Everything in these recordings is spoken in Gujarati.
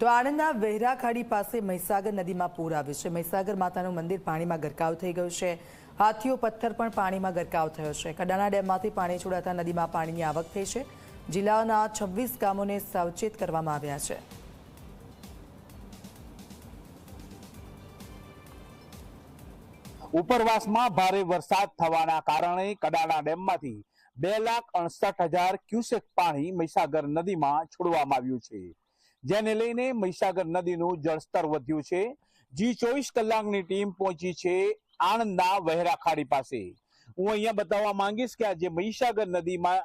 તો આણંદના વહેરા ખાડી પાસે મહીસાગર નદીમાં પૂર આવ્યું છે. મહીસાગર માતાનું મંદિર પાણીમાં ગરકાવ થઈ ગયું છે. હાથીઓ પથ્થર પણ પાણીમાં ગરકાવ થયો છે. કડાણા ડેમમાંથી પાણી છોડાતા નદીમાં પાણીની આવક થઈ છે. જિલ્લાના છવ્વીસ ગામોને સાવચેત કરવામાં આવ્યા છે. ઉપરવાસમાં ભારે વરસાદ થવાના કારણે કડાણા ડેમમાંથી બે લાખ અડસઠ હજાર ક્યુસેક પાણી મહીસાગર નદીમાં છોડવામાં આવ્યું છે. જેને લઈને મહીસાગર નદીનું જળસ્તર વધ્યું છે. જી ચોવીસ કલાકની ટીમ પહોંચી છે આણંદના વહેરા ખાડી પાસે. હું અહીંયા બતાવવા માંગીશ કે આજે મહીસાગર નદીમાં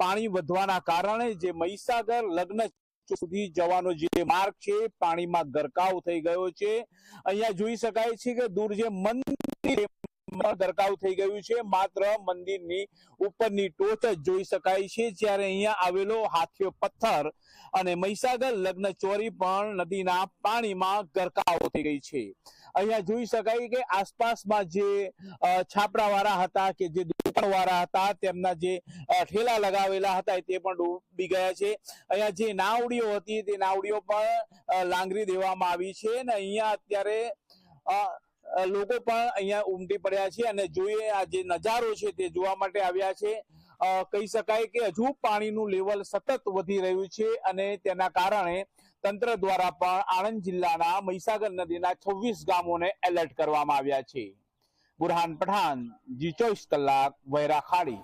પાણી વધવાના કારણે જે મહીસાગર લગ્ન સુધી જવાનો જે માર્ગ છે, પાણીમાં ગરકાવ થઈ ગયો છે. અહીંયા જોઈ શકાય છે કે દૂર જે મંદિર માં ગરકાવ થઈ ગયું છે. માત્ર મંદિરની ઉપરની ટોચ જ જોઈ શકાય છે. જ્યારે અહીંયા આવેલો હાથીયો પથ્થર અને મહીસાગર લગ્ન ચોરી પણ નદીના પાણીમાં ગરકાવ થઈ ગઈ છે. અહીંયા જોઈ શકાય કે આસપાસમાં જે છાપરાવાળા હતા કે જે વાળા હતા, તેમના જે ઠેલા લગાવેલા હતા તે પણ ડૂબી ગયા છે. અહીંયા જે નાવડીઓ હતી તે નાવડીઓ પણ લાંગરી દેવામાં આવી છે અને અહીંયા અત્યારે લોકો પણ અહીંયા ઉમટી પડ્યા છે અને જોઈએ આ જે નજારો છે તે જોવા માટે આવ્યા છે. કહી શકાય કે હજુ પાણીનું લેવલ સતત વધી રહ્યું છે અને તેના કારણે તંત્ર દ્વારા પણ આણંદ જિલ્લાના મહીસાગર નદીના છવ્વીસ ગામોને એલર્ટ કરવામાં આવ્યા છે. બુરહાન પઠાણ, જી ચોવીસ કલાક વૈરા ખાડી